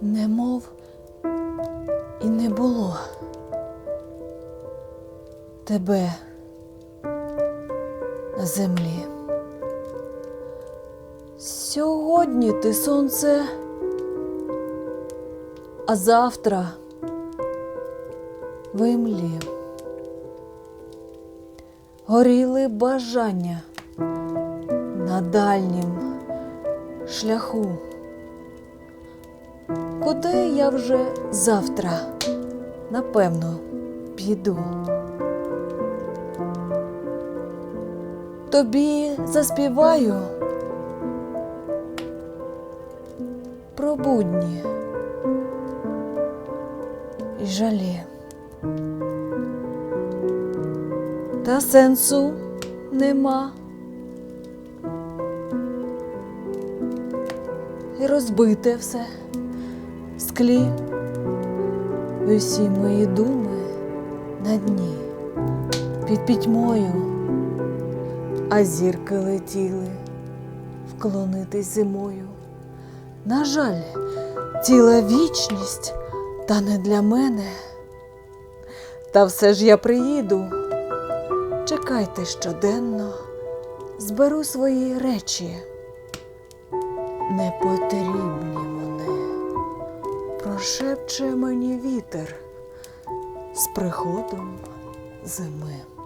немов і не було тебе на землі. Сьогодні ти сонце, а завтра в імлі. Горіли бажання на дальнім шляху. Куди я вже завтра, напевно, піду. Тобі заспіваю про будні і жалі. Та сенсу нема. І розбите все склі. Усі мої думи на дні під пітьмою, а зірки летіли вклонитись зимою. На жаль, ціла вічність, та не для мене. Та все ж я приїду. Чекайте щоденно, зберу свої речі. Не потрібні вони. Прошепче мені вітер з приходом зими.